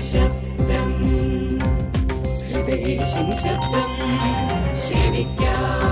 ശബ്ദം. ഹൃദയേശിൻ ശബ്ദം. ശ്രവിക്കാം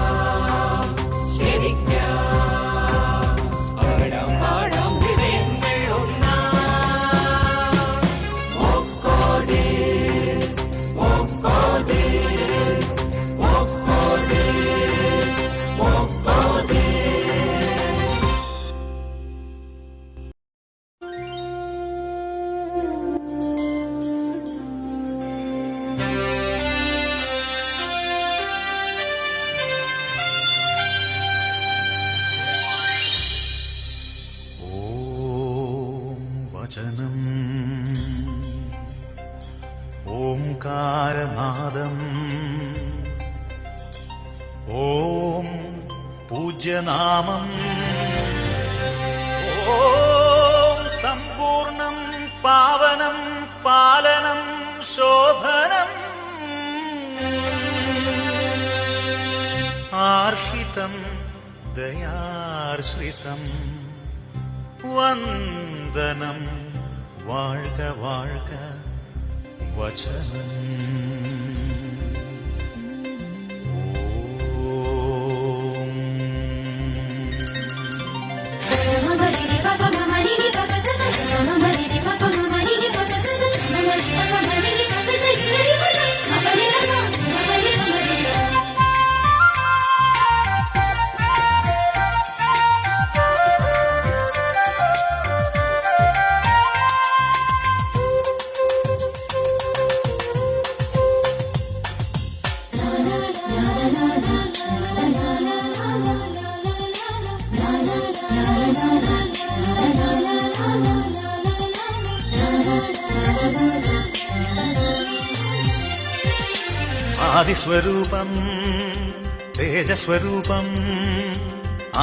വചനം. ഓംകാരനാദം. ഓം പൂജ്യനാമം. ഓം സമ്പൂർണം പാവനം പാലനം ശോഭനം. ആർഷിതം ദയാർശ്രിതം വന്ദനം. வாழ்க வாழ்க வச்சனம். ആദിസ്വരൂപം തേജസ്വരൂപം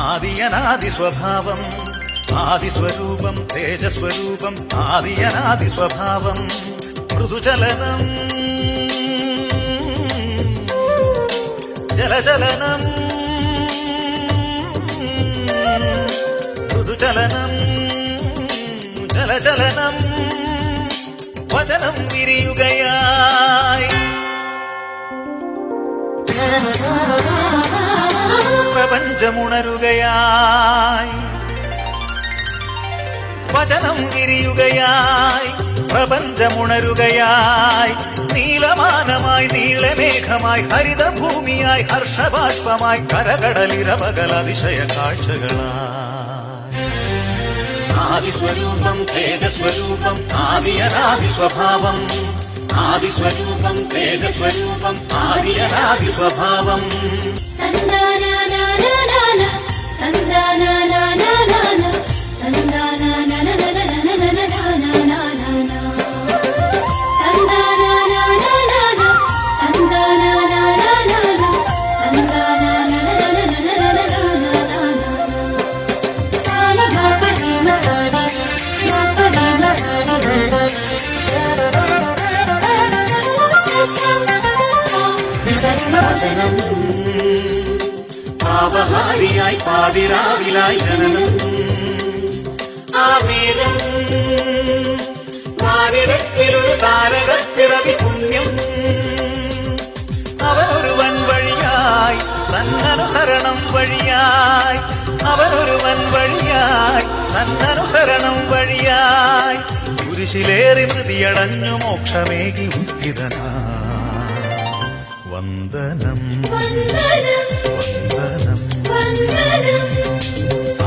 ആദിയനാദിസ്വഭാവം ആദിസ്വരൂപം തേജസ്വരൂപം ആദിയനാദിസ്വഭാവം മൃദുചലനം ജലചലനം മൃദുചലനം ജലചലനം വചനം വിരിയുകയായി പ്രപഞ്ചമുണരുകയായി. വചനം വിരിയുകയായി പ്രപഞ്ചമുണരുകയായി. നീലമാനമായി നീളമേഘമായി ഹരിതഭൂമിയായി ഹർഷബാഷ്പമായി കരകടലിരപകൽ അതിശയ കാഴ്ചകളായി. ആദിസ്വരൂപം തേജസ്വരൂപം ആദിയനാദി സ്വഭാവം ആദിസ്വരൂപം തേജസ്വരൂപം ആദിയനാദി വചനം പാപഹാരിയായി പാതിരാവിലായി ജനനം. ആവേദം. മാനിടത്തിലൊരു താരകത്തിറവി പുണ്യം. അവനൊരുവൻ വഴിയായി തന്നനുസരണം വഴിയായി. അവനൊരുവൻ വഴിയായി തന്നനുസരണം വഴിയായി. കുരിശിലേറി മൃതിയടഞ്ഞു മോക്ഷമേകി ഉദ്ധിതനാ വന്ദനം. വന്ദനം.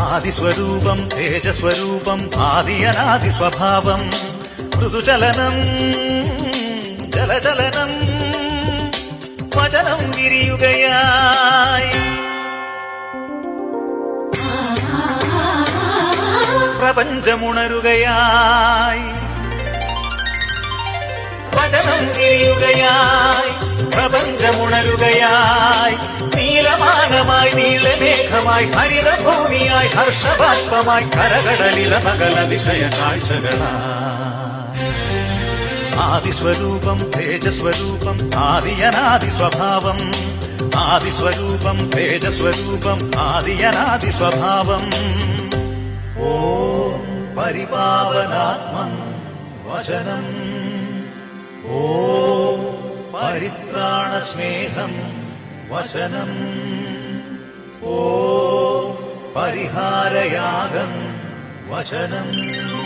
ആദിസ്വരൂപം തേജസ്വരൂപം ആദിയനാദി സ്വഭാവം മൃദുചലനം ജലചലനം വചനം വിരിയുകയായി. പ്രപഞ്ചമുണരുകയായി. വചനം വിരിയുകയായി. പ്രപഞ്ചമുണരുകയായി നീലമാനമായി നീലമേഘമായി ഹരിതഭൂമിയായി ഹർഷബാഷ്പമായി കരകടലില പകലതിശയ കാഴ്ചകളായി ആദിസ്വരൂപം തേജസ്വരൂപം ആദിയനാദി സ്വഭാവം ആദിസ്വരൂപം തേജസ്വരൂപം ആദിയനാദി സ്വഭാവം ഓ പരിപാവനാത്മം വചനം. ഓം परित्राणस्नेहम् वचनम् ओ परिहारयागम् वचनम्।